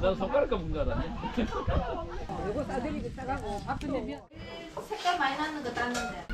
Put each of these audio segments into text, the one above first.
나 젓가락 가문 줄 알았네. 이거 싸드리고 싸가고 밥 주면 색깔 많이 나는 거 땄는데.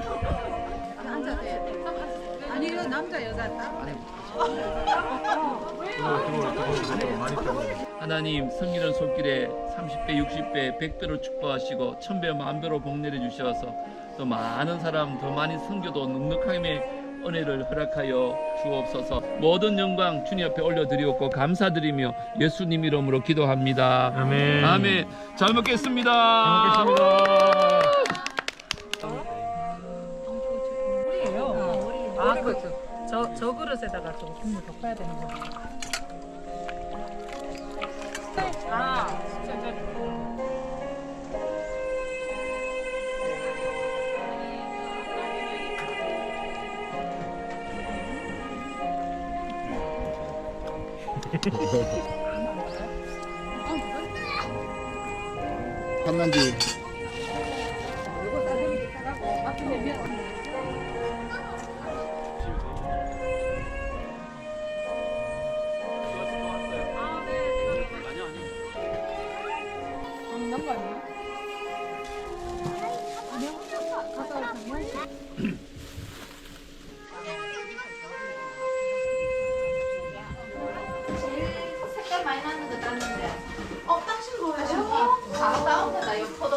돼. 아니 이거 남자 여자 하나님 성일은 손길에 30배, 60배, 100배로 축복하시고 1000배, 만배로 복 내려 주셔서 또 많은 사람 더 많이 섬겨도 넉넉함의 은혜를 허락하여 주옵소서. 모든 영광 주님 앞에 올려드리옵고 감사드리며 예수님 이름으로 기도합니다. 아멘. 아멘. 잘 먹겠습니다. 잘 먹겠습니다. 저, 저 그릇에다가 저 국물 덮어야 되는 거. 아, 진짜 이제 한난지 이거 싸드리고 싸가고 밥좀 내면 와, 정말. 색깔 많이 나는 거 땄는데. 어, 당신 뭐예요? 다 다운되다. 요 포도하고 요거.